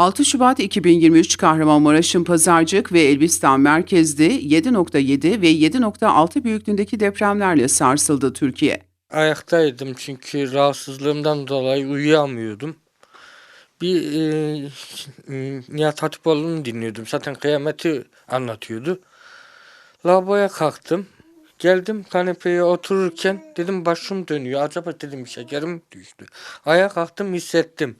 6 Şubat 2023 Kahramanmaraş'ın Pazarcık ve Elbistan merkezli 7.7 ve 7.6 büyüklüğündeki depremlerle sarsıldı Türkiye. Ayaktaydım çünkü rahatsızlığımdan dolayı uyuyamıyordum. Bir e, Nihat Hatipoğlu'nu dinliyordum. Zaten kıyameti anlatıyordu. Lavaboya kalktım. Geldim kanepeye otururken dedim başım dönüyor. Acaba dedim şekerim düştü. Ayağa kalktım hissettim.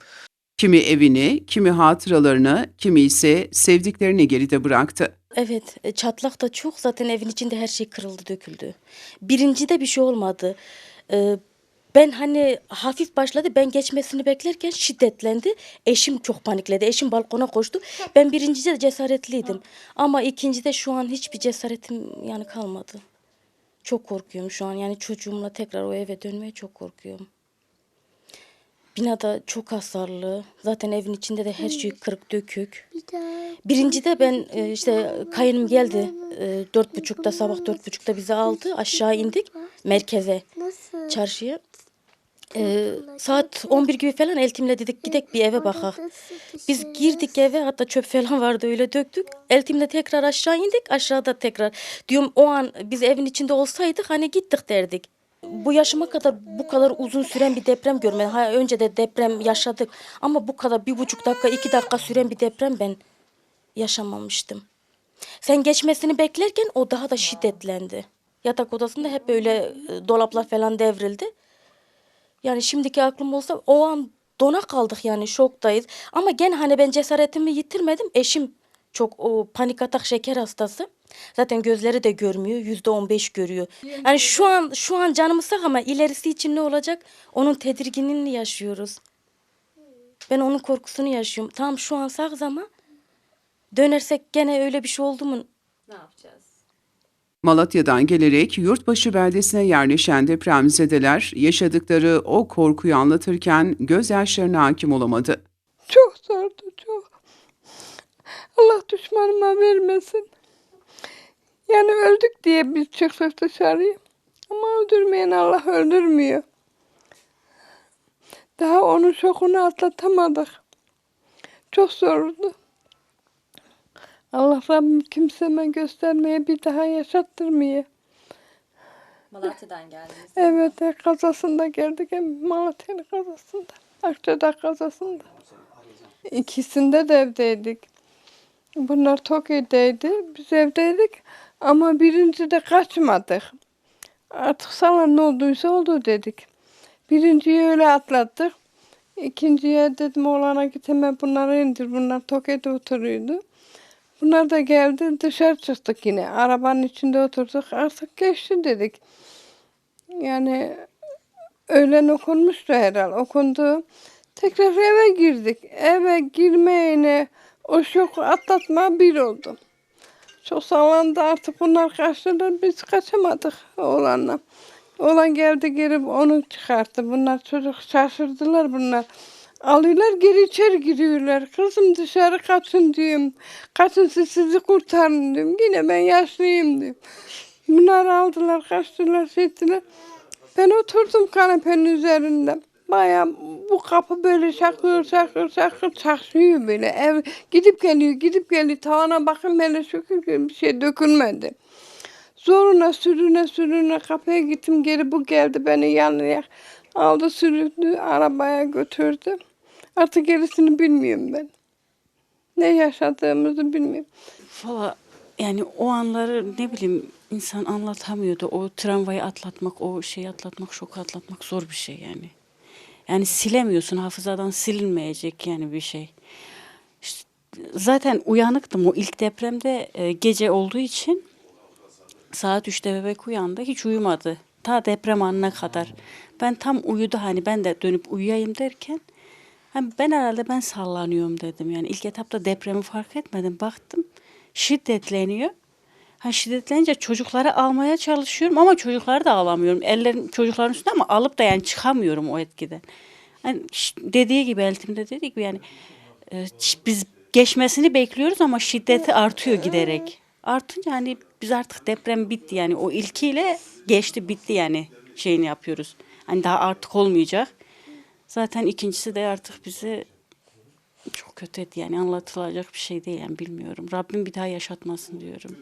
Kimi evini, kimi hatıralarını, kimi ise sevdiklerini geride bıraktı. Evet, e, çatlak da çok. Zaten evin içinde her şey kırıldı, döküldü. Birincide bir şey olmadı. Ee, ben hani hafif başladı. Ben geçmesini beklerken şiddetlendi. Eşim çok panikledi. Eşim balkona koştu. Ben birincide cesaretliydim. Ama ikincide şu an hiçbir cesaretim yani kalmadı. Çok korkuyorum şu an. Yani çocuğumla tekrar o eve dönmeye çok korkuyorum. Binada çok hasarlı. Zaten evin içinde de her şey kırık dökük. Birincide ben e, işte kayınım geldi e, dört buçukta sabah dört buçukta bizi aldı aşağı indik merkeze çarşıya. E, saat 11 gibi falan Eltim'le dedik gidek bir eve bakak. Biz girdik eve hatta çöp falan vardı öyle döktük. Eltim'le tekrar aşağı indik aşağıda tekrar. Diyorum o an biz evin içinde olsaydık hani gittik derdik. Bu yaşıma kadar bu kadar uzun süren bir deprem görmedim. Ha, önce de deprem yaşadık ama bu kadar bir buçuk dakika iki dakika süren bir deprem ben yaşamamıştım. Sen geçmesini beklerken o daha da şiddetlendi. Yatak odasında hep böyle e, dolaplar falan devrildi. Yani şimdiki aklım olsa o an dona kaldık yani şoktayız. Ama gene hani ben cesaretimi yitirmedim. Eşim çok o panik atak şeker hastası. Zaten gözleri de görmüyor. Yüzde on beş görüyor. Yani şu an şu an canımız sak ama ilerisi için ne olacak? Onun tedirginliğini yaşıyoruz. Ben onun korkusunu yaşıyorum. Tamam şu an sağız ama dönersek gene öyle bir şey oldu mu? Malatya'dan gelerek Yurtbaşı beldesine yerleşen depremzedeler yaşadıkları o korkuyu anlatırken gözyaşlarına hakim olamadı. Çok zordu çok. Allah düşmanıma vermesin. Yani öldük diye biz çıktık dışarıya. Ama öldürmeyen Allah öldürmüyor. Daha onun şokunu atlatamadık. Çok zordu. Allah Rabbim kimseme göstermeye bir daha yaşattırmıyor. Malatya'dan geldiniz. Evet, e, kazasında geldik. Malatya'nın kazasında. Akçadağ kazasında. İkisinde de evdeydik. Bunlar Tokyo'daydı. Biz evdeydik. Ama birinci de kaçmadık. Artık sana ne olduysa oldu dedik. Birinciyi öyle atlattık. İkinciye dedim oğlana git hemen bunları indir. Bunlar Tokyo'da oturuyordu. Bunlar da geldi dışarı çıktık yine. Arabanın içinde oturduk. Artık geçti dedik. Yani öğlen okunmuştu herhal. Okundu. Tekrar eve girdik. Eve girmeyene o şok atlatma bir oldu. Çok artık bunlar kaçtılar. Biz kaçamadık oğlanla. Oğlan geldi geri onu çıkarttı. Bunlar çocuk şaşırdılar bunlar. Alıyorlar geri içeri giriyorlar. Kızım dışarı kaçın diyorum. Kaçın siz sizi kurtarın diyorum. Yine ben yaşlıyım diyorum. Bunlar aldılar kaçtılar şey ettiler. Ben oturdum kanepenin üzerinde. Baya bu kapı böyle şakır şakır şakır çakıyor böyle. Ev gidip geliyor gidip geliyor. Tavana bakın böyle şükür ki bir şey dökülmedi. Zoruna sürüne sürüne kapıya gittim geri bu geldi beni yanına aldı sürüdü arabaya götürdü. Artık gerisini bilmiyorum ben. Ne yaşadığımızı bilmiyorum. Valla yani o anları ne bileyim insan anlatamıyordu. O tramvayı atlatmak, o şeyi atlatmak, şoku atlatmak zor bir şey yani. Yani silemiyorsun, hafızadan silinmeyecek yani bir şey. İşte zaten uyanıktım o ilk depremde e, gece olduğu için saat 3'te bebek uyandı, hiç uyumadı. Ta deprem anına kadar. Ben tam uyudu hani ben de dönüp uyuyayım derken hani ben herhalde ben sallanıyorum dedim. Yani ilk etapta depremi fark etmedim. Baktım şiddetleniyor. Ha şiddetlenince çocukları almaya çalışıyorum ama çocukları da alamıyorum. Ellerim çocukların üstünde ama alıp da yani çıkamıyorum o etkiden. Ş- dediği gibi Eltim'de gibi yani e, biz geçmesini bekliyoruz ama şiddeti artıyor giderek. Artınca hani biz artık deprem bitti yani o ilkiyle geçti bitti yani şeyini yapıyoruz. Hani daha artık olmayacak. Zaten ikincisi de artık bizi çok kötüydü yani anlatılacak bir şey değil yani bilmiyorum. Rabbim bir daha yaşatmasın diyorum.